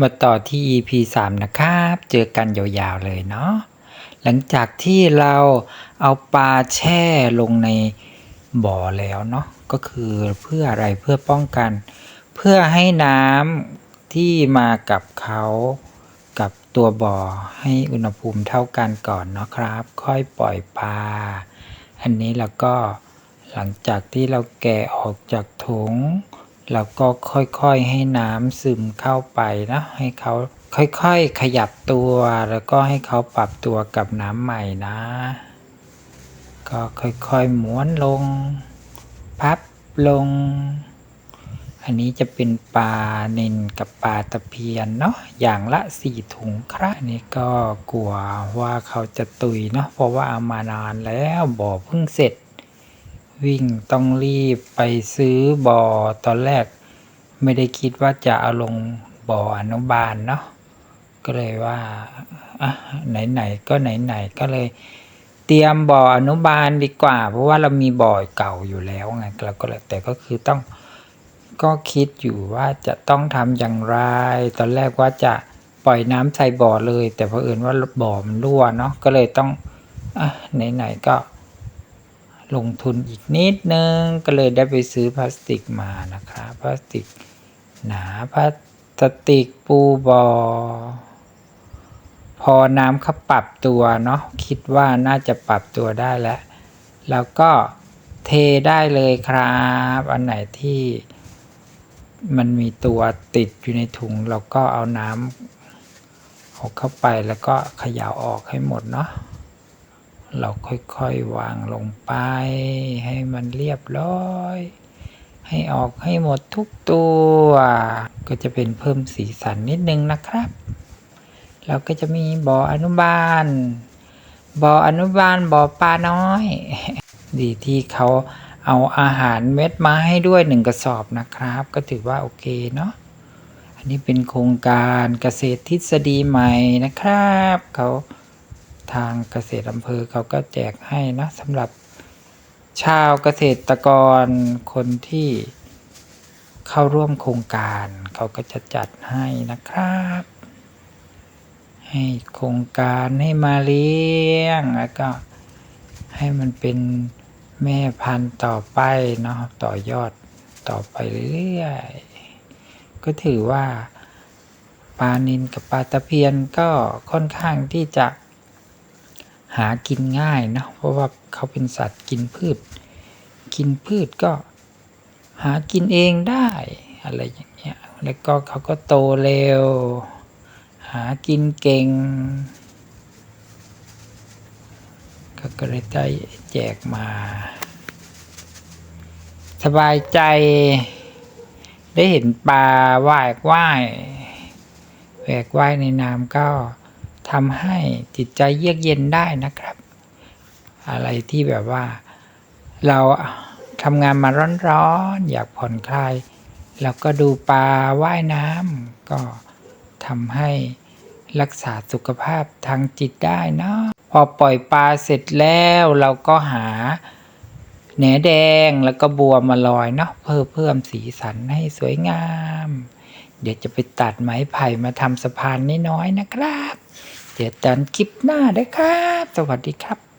มาต่อที่ EP 3 นะครับ เจอกันยาวๆเลยเนาะ หลังจากที่เราเอาปลาแช่ลงในบ่อแล้วเนาะ ก็คือเพื่ออะไรเพื่อป้องกัน เพื่อให้น้ำที่มากับเขากับตัวบ่อให้อุณหภูมิเท่ากันก่อนเนาะครับ ค่อยปล่อยปลา อันนี้แล้วก็หลังจากที่เราแกะออกจากถุง เราก็ค่อยๆให้น้ำซึมเข้าไปนะ ให้เขาค่อยๆขยับตัว แล้วก็ให้เขาปรับตัวกับน้ำใหม่นะ ก็ค่อยๆหม้วนลง พับลง อันนี้จะเป็นปลาเนนกับปลาตะเพียนเนาะ อย่างละสี่ถุงครับนนี้ก็กลัวว่าเขาจะตุยเนาะ เพราะว่าเอามานานแล้วบ่อเพิ่งเสร็จ วิ่งต้องรีบไปซื้อบ่อตอนแรก ไม่ได้คิดว่าจะเอาลงบ่ออนุบาลเนาะก็เลยว่าอะไหนๆก็ไหนๆก็เลย เตรียมบ่ออนุบาลดีกว่า เพราะว่าเรามีบ่อเก่าอยู่แล้วไงเราก็เลยแต่ก็คือต้องก็คิดอยู่ว่าจะต้องทำอย่างไร ตอนแรกว่าจะปล่อยน้ำใส่บ่อเลย แต่เพอเอิญว่าบ่อมันรั่วเนาะก็เลยต้องอะไหนๆก็ ลงทุนอีกนิดนึง ก็เลยได้ไปซื้อพลาสติกมานะครับพลาสติกหนาพลาสติกปูบอพอน้ำเขาปรับตัวเนาะคิดว่าน่าจะปรับตัวได้แล้ว แล้วก็เทได้เลยครับ อันไหนที่มันมีตัวติดอยู่ในถุง เราก็เอาน้ำเอาเข้าไปแล้วก็เขย่าออกให้หมดเนาะ เราค่อยๆวางลงไป ให้มันเรียบร้อย ให้ออกให้หมดทุกตัว ก็จะเป็นเพิ่มสีสันนิดนึงนะครับ เราก็จะมีบ่ออนุบาลบ่ออนุบาลบ่อปลาน้อย ดีที่เขาเอาอาหารเม็ดมาให้ด้วยหนึ่งกระสอบนะครับ ก็ถือว่าโอเคเนาะอันนี้เป็นโครงการเกษตรทฤษฎีใหม่นะครับเขา ทางเกษตรอำเภอเขาก็แจกให้นะสำหรับชาวเกษตรกรคนที่เข้าร่วมโครงการ เขาก็จะจัดให้นะครับ ให้โครงการให้มาเลี้ยงแล้วก็ให้มันเป็นแม่พันธุ์ต่อไปเนาะต่อยอดต่อไปเรื่อยๆก็ถือว่าปลานินกับปลาตะเพียนก็ค่อนข้างที่จะ หากินง่ายนะเพราะว่าเขาเป็นสัตว์กินพืช กินพืชก็หากินเองได้อะไรอย่างเงี้ยแล้วก็เขาก็โตเร็ว หากินเก่งก็ก็เลยได้แจกมา สบายใจ ได้เห็นปลาว่ายว่ายแหวกว่ายในน้ำก็ ทำให้จิตใจเยือกเย็นได้นะครับ อะไรที่แบบว่า เราทำงานมาร้อนๆอยากผ่อนคลายแล้วก็ดูปลาว่ายน้ำก็ทำให้รักษาสุขภาพทางจิตได้เนาะพอปล่อยปลาเสร็จแล้วเราก็หาแหนแดงแล้วก็บัวมาลอยเนาะเพิ่มเพิ่มสีสันให้สวยงาม เดี๋ยวจะไปตัดไม้ไผ่มาทำสะพานน้อยๆนะครับ เดี๋ยวตอนคลิปหน้าได้ครับ สวัสดีครับ